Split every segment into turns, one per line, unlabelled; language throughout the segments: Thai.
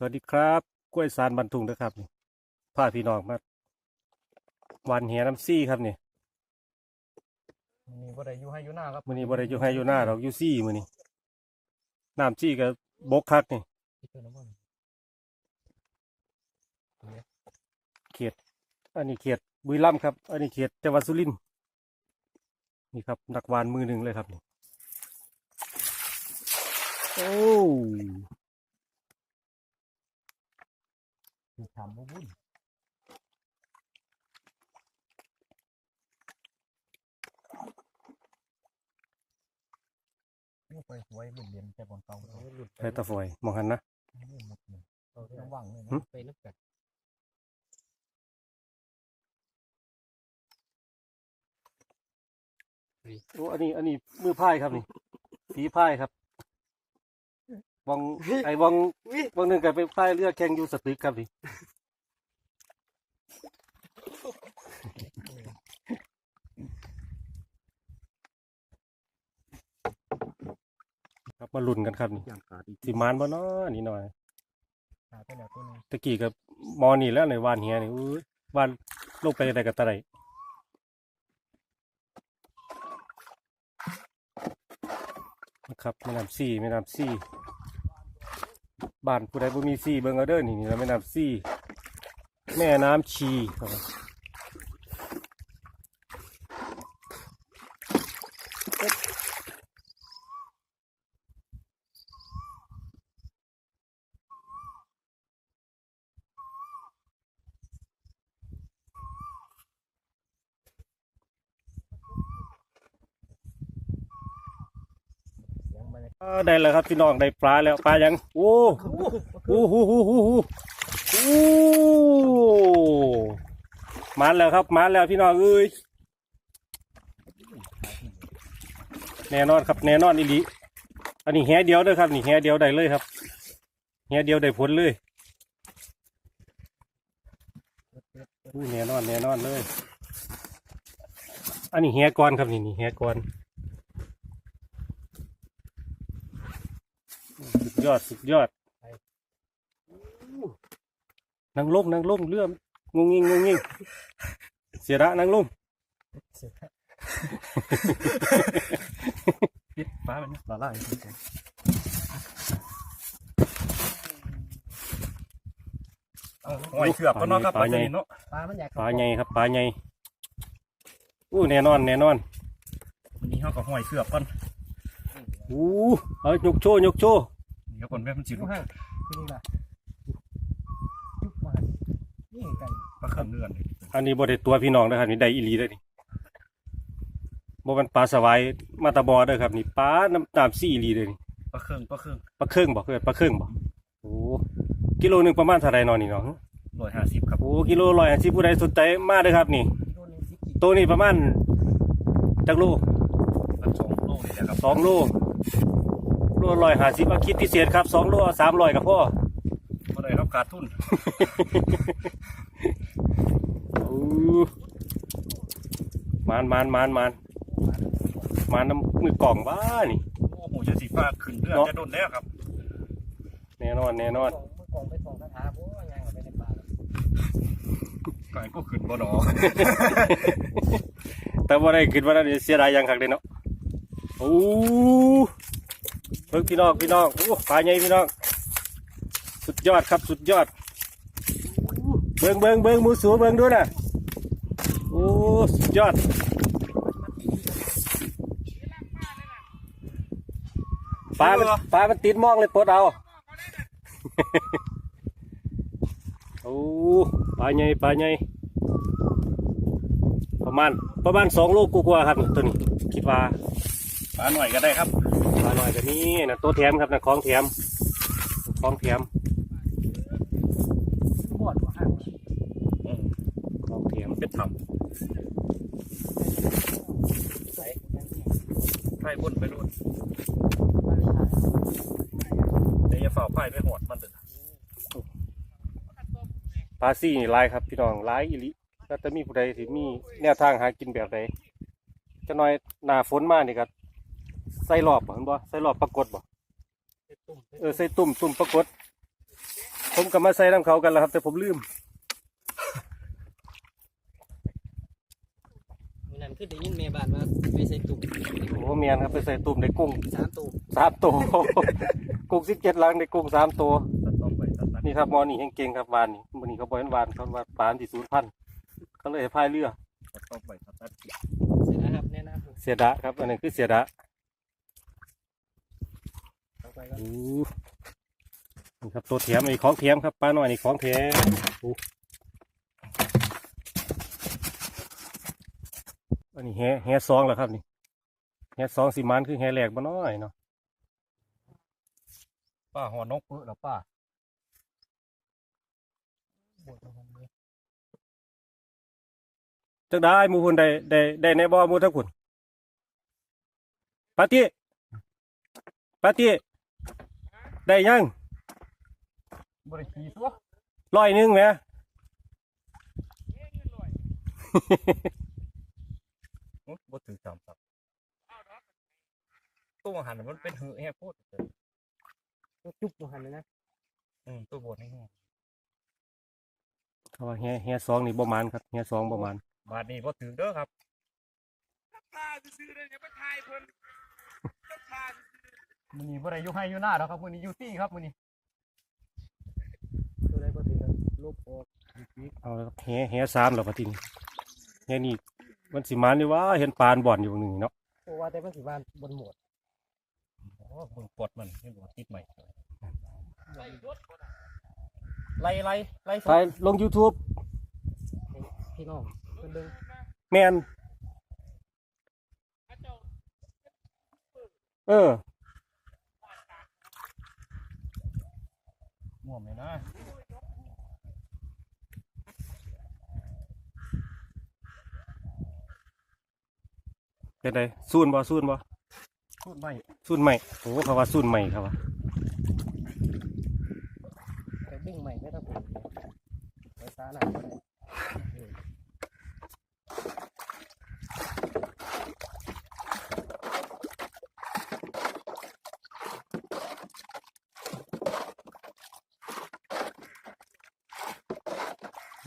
สวัสดีครับกล้วยสารบรรทุงนะครับนี่พาพี่น้องมาวันเหียน้ำซี่ครับนี่
มีบ่ได้อยู่ให้อยู่หน้าครับ
มื้อนี้บ่ได้อยู่ให้อยู่หน้าเราอยู่ซี่มื้อนี้น้ำซี่กับบกคักนี่
ที่เป็นน้ำมัน
เขตอันนี้เขตบุรีรัมย์ครับ อันนี้เขตจังหวัดสุรินทร์นี่ครับนักวานมือหนึ่งเลยครับนี่โอ้
คือถามบ่บุญนี่ไปหวยบุญเรียนแต่บนเก่าเขาหลุด
ใช้ตะฝอยมองหันนะ
นี่หมดเลยเอาระวังเลย
หึ
นะไปลึกกัน
โอ้อันนี้ อันนี้มือพายครับนี่ฝีพายครับ วังไอ้วังวังหนึ่งก็ไปพายเรือแข่งอยู่สตึกครับนี่ครับมาลุ้นกันครับนี่
ย่างขาดอีก
สิมานบ่เนาะนี่หน่อย
ขาดไปแล้วตัวนึง
ตะกี้กับมอนี่แล้วในวานเฮียนี่อุ้ยวานลงไปได้กับตะไดนะครับแม่น้ำซี่แม่น้ำซี่ บ้านผู้ใดบ่มีซี่เบิ่งเอาเด้อนี่นี่แม่น้ำซี่ แม่น้ำชีครับ ได้แล้วครับพี่น้องได้ปลาแล้วปลายังโอ้โอ้โหโอ้โหโอ้โหโอ้มาแล้วครับมาแล้วพี่น้องเอ้ยแน่นอนครับแน่นอนอีหลีอันนี้แหเดียวเด้อครับนี่แหเดียวได้เลยครับแหเดียวได้ผลเลยอู้แน่นอนแน่นอนเลย อันนี้แหก่อนครับนี่นี่แหก่อน สุด ยอดสุดยอดนางลงนางลงเรื่อมงงงิงงงงิงเสียระนางลง
ปิดฟ้ามันละลาย
หอยเชือกก็เนาะครับ
ปลาใหญ่
เนาะ
ปลามันอยาก
ปลาใหญ่ครับปลาใหญ่อู้แน่นอนแน่นอน
วันนี้เขาก็หอยเชือกก่อน
อู้เอายกโชว์ยกโชว์
เดี๋ยวก่อนแม่มันสิ
จุ
ลู
ก
ก
ให้ที่นี่ล่ะจุกมานี่ไก่
ปลาเขื่อนเลื่อนเลย
อันนี้บ่ได้ตัวพี่น้องนะครับนี่ได้อีหลีเลยนี่บ่มันปลาสวายมาตาบอเด้อครับ นี่ปลาน้ำตามซี่อีหลีเลยนี่
ปลาเครื่องปลาเครื่อง
ปลาเครื่องบ่เกิดปลาเครื่องบ่โอ้กิโลหนึงประมาณเท่าไรนอนนี่เนาะ
ร้อยห้าสิบครับ
โอ้กิโลร้อยอาชีพผู้ใดสนใจมาเลยครับ นี่
โดนสิบกี่
ตัวนี้ประมาณจักโล
ปลาสองโลนี่แหละครับ
สองโล โลร้อยห้าสิบคิดพิเศษครับสองโลสามร้อยกับพ่อ
ก็ได้รับการทุน
อู้มานมานมานมานมานน้ำมือกล่องบ้านี่
โอ้โหจะสีฟ้าขึ้นเลื่อน
เนาะ
จะโดนแล้วครับ
แน่นอนแน่นอน
เมื่อก่อนไปส่องคาถาโอ้ยังเอาไปในป่า
ไก่ก็ขึ้นบ่ดอ
แต่ว่าได้คิดว่านั้นเสียดายอยังคักเลยเนาะโอ้ เพิ่งพี่น้องพี่น้องโอ้ปลาใหญ่พี่น้อง สุดยอดครับสุดยอด เบิงเบิงเบิงมูสูเบิงด้วยนะโอ้สุดยอดปลาปลามันติดมองเลยปลดเอาโอ้ปลาใหญ่ปลาใหญ่ประมาณประมาณสองโลกกว่าครับนี่ตัวนี้คิดว่า
ปลาหน่อยก็ได้ครับ
หน่อยกว่านี้นะตัวแถมครับนะของแถมของแถม
บอดว่าห้าง
อืม
ของแถม
มันเป็นถ้
ใส่ำ
ไพ่บนไปรุ่นเดี๋ยวจะฝ่าไพ่ไปหอดมันเถอะ
ปลาซี่นี่หลายครับพี่น้องหลายอีหลิแล้วจะมีผู้ใดที่มีแนวทางหากินแบบใดจะน้อยหน้าฝนมานี่ก็ ใส่รอบบ่เห็นบ่ใส่รอบปรากฏบ่
ตุ่ม
เออใส่ตุ่มตุ่มปรากฏ ผมก็มาใส่น้ำเขากันแล้วครับ แต่ผมลืม
มีนั่นคือได้ยินแม่บ้านว่าไปใส่ตุ่ม
โอ้เมียนครับไปใส่ตุ่มในกุ้ง
สามตุ่ม
สามตัว กุ้งสิบเจ็ดลังในกุ้งสามตัว
ตัดต้อมไปตัดตัด
นี่ครับหมอนี่เฮงเก่งครับวานนี่มันนี่เขาบอกว่าวานเขาว่าปลาที่ศูนย์พันธุ์เขาเลยให้พายเรือ
ตัดต้อมไปตัดตัด
เสร็จแล้วครับแน่นอน
เสียดะครับอันนี้คือเสียดะ
เอาไปก็
โอ้ นี่ครับตัวเทียมอันนี้ของเทียมครับปลาหน่อยนี่ของแท้โอ้อันนี้แฮแฮซองแล้วครับนี่แฮซองสีมันคือแฮแหลกมาน้อยเนาะ
ป้าหอนกเออหรอป้า
บดลงไปเลย
จักได้หมูหุ่นได้ได้ได้ในบ่อหมูทั้งขุนปาติปาติ ได้ยัง
บริกีตัว
ร้อยหนึงไหม
บ่ถือสามสับตัวหันมันเป็นหือแฮ่พูด
ต้องจุ๊บลงหันเลยนะ
อืมตัวบดนี่
เขาว่าแฮแฮซองนี่ประมาณครับแฮซองประมาณ
บาทนี้บ่ถือเด้อครับ
มันนี่บ่ได้อยู่ให้อยู่หน้าแล้วครับมันนี่อยู่ที่ครับมันนี่ตัวใดบ่ถือกันลบออกอีก
เอาละครับแฮแฮสามแล้วปะทีนี้แฮนี่มันสิมันนี่ว่าเห็นปานบ่อนอยู่หนึ่งเนาะ
เพราะว่าแต่มันสิบ้านบนหมด
โอ้เบิ่งปวดมันให้ดูติดใหม่ไล่ไล่ไล่ส
ไป
ด
ลง YouTube
พี่น้องเพิ่นเบิ่ง
แมนเออ
ม่วงเลยนะ
เป็นไงซูนบ่ซูนบ่
พูดไม่
ซูนใหม่โอ้เขาว่าซูนใหม่ครับว่า
แต่ดึงใหม่ไม่ต้องผมไปซาหน่ะ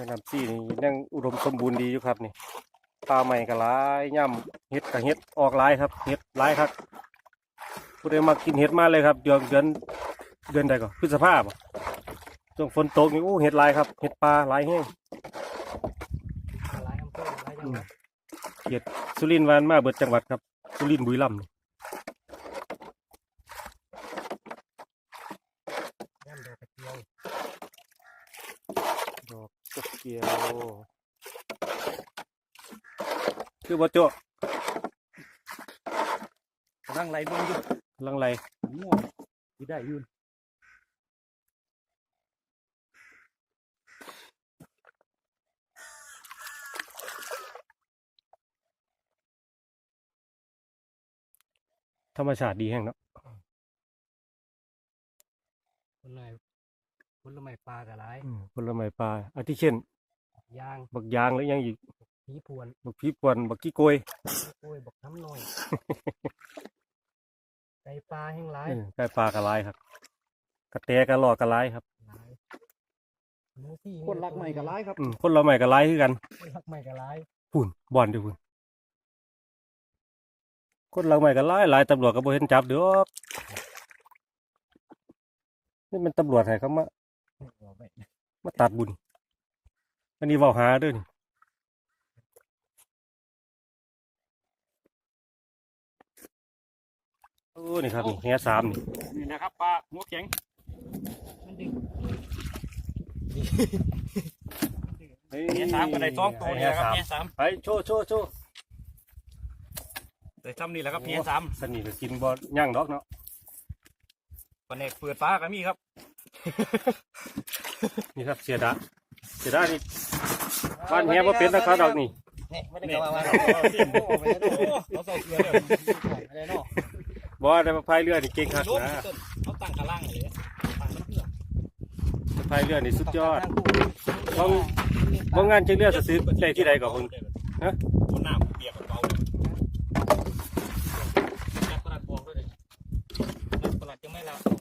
นะนำซี่นี่ยังอุดมสมบูรณ์ดีอยู่ครับนี่ปลาใหม่ก็หลายย่ำเห็ดกับเห็ดออกหลายครับเห็ดหลายครับผู้ใดมากินเห็ดมาเลยครับ เดือนเดือนเดือนใดก่อนพฤษภาบ่ช่วงฝนตกนี่โอ้เห็ดหลายครับเห็ดปลาหลายแห้ง
หลายอำเภอหลายจังหวัด
เขียดสุรินทร์วานมาเบิดจังหวัดครับ สุรินทร์บุรีรัมย์นี่
ย่ำดอก กระเจียว
ดอกกระเจียวคือบ่โจ้
กำลังไล่เบิ่งอยู่
กำลังไร
ม่วงที่ได้อยืน
ธรรมชาติดีแห้งเนาะ
คนไหน คนละไม้ปลากับหลาย
อืมผลไม้ปลาอาทิเช่น
ยาง
บักยางหรือยังอีก
ผีพวน
บักพีปวนบักกี้โกย
โอ้ยบอกน้ำหน่อยไก่ปลาแห้งหลาย
เออไก่ปลากระไรครับกระแตกระหลอกกระไรครับ
หลายหมูซี่
คนรักใหม่กับร้ายครับ
อืมคนเราใหม่กระไรคือกัน
คนรักใหม่กับหลาย
หุ่นบอลเดียวหุ่นคนเราใหม่กระไรหลายตำรวจก็บ่เห็นจับเด้อนี่เป็นตำรวจให้เขามา มาตัดบุญ อันนี้เว้าหาเด้อนี่โอ้นี่ครับนี่แฮสามนี่
นี่นะครับปลาหัวแข็ง
มันดึง
เนี้ยสามก็ได้สองตัวนี่แหละครับเนี้ยสาม
ไปโชว์โชว์โชว์
ได้ซ้ำนี่แหละครับเนี้ยสาม
สนิทก็กินบ่ย่างดอกเนาะ
ปลาเนกเปิดฟ้าก็มีครับ
นี่ครับเสียดาเสียดานี่บ้านเฮียบ่เป็นนะครับดอกนี่
นี่ไม่ได้กลับมาว่า
เราใส่เกลือเลย
อะไรเนาะ
บ่ได้มาพายเรือนี่เก่งครับนะ
เอาตั้งกระล่างเลยตั้งมันเพื่อ
มาพายเรือนี่สุดยอดต้องบ่งานจังเรือซื้อได้ที่ใดก็เพิ่นฮะ
บนน้ำเปียกเบาเลยนักประหลัดบอกด้วยเลยนักประหลัดยังไม่ละยังบอก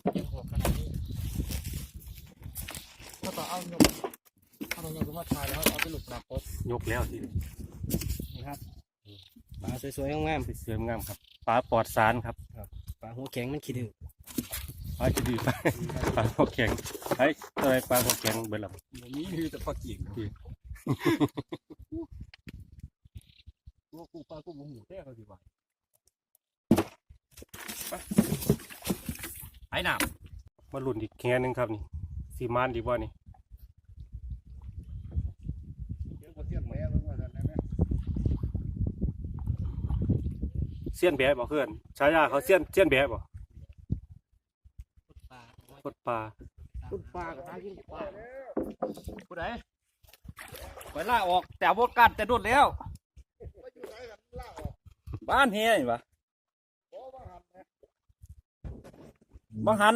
ขนาดนี้
เขาต่อเอายกเอาตัวใหญ่ก็มาทายแล้วเอาไปหลุดปลาปด
ยกแล้วที
นี่ครับปลาสวยๆงาม
เสือมงามครับปลาปลอดสารครับ
ๆปลาหัวแข็งมันขี้ดื้อ
ปลาจะดีปลาปลาหัวแข็งไอ้อะไรปลาหัวแข็งเบิดละ
นี่คือแต่ปลาเกียงตัวกูปลากูหมูแท้เขาดีกว่า
ไอ้หนาม
มาลุ่นอีกแค่นึงครับนี่สีมานดีบ่นี่
เดี๋ยวก็เสียงแม่มันว่าซั่นนะ
เสี้ยนแบะบ่เพื่อนฉายาเขาเสี้ยนเสี้ยนแบะบ่
ปลา
กดปลา
ปุดปลากับตากินปลา
ผู้ใดไปล่าออกแต่บกัดแต่โดดแล้วบ้านเฮียนี่ปะบังหัน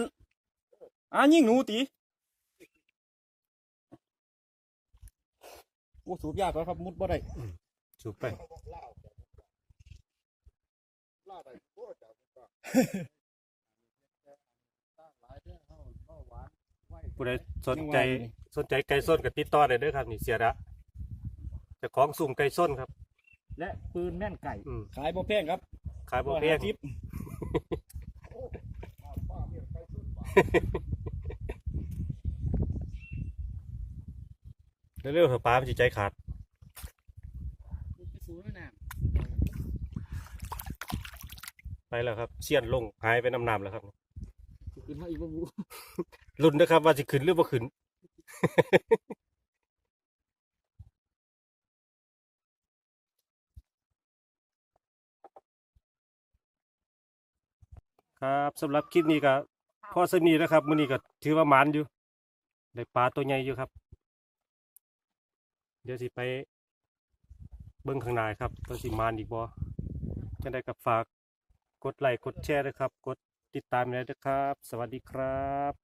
อ่ายิ่งหนูตีโอ้สูบยากแล้วครับมุดบ่ได้
สูบไป ผู้ใดสนใจสนใจไก่ส้นกับติดต่อได้เด้อครับนี่เสียระเจะของสุ่มไก่ส้นครับ
และปืนแม่นไก่
อืม
ขายบ่แพงครับ
ขายบ่แพง
ทิป
เร็วๆเถอะปลามันสิใจขาด
สูงแล้วนะ
ไป แล้วครับเสี้ยนลงหายไปน้ำน้ำแล้วครับ
ขึ้นมาอีกบ่บู
ลุ้นนะครับ ว่าสิขึ้นหรือบ่ขึ้นครับสำหรับคลิปนี้ก็พอสนีนะครับมื้อนี้ก็ถือว่าหมานอยู่ได้ปลาตัวใหญ่อยู่ครับ เดี๋ยวสิไปเบิ่งข้างหน้าครับว่าสิหมานอีกบ่จังได๋ก็ฝาก กดไลค์กดแชร์ด้วยครับ กดติดตามเลยนะครับ สวัสดีครับ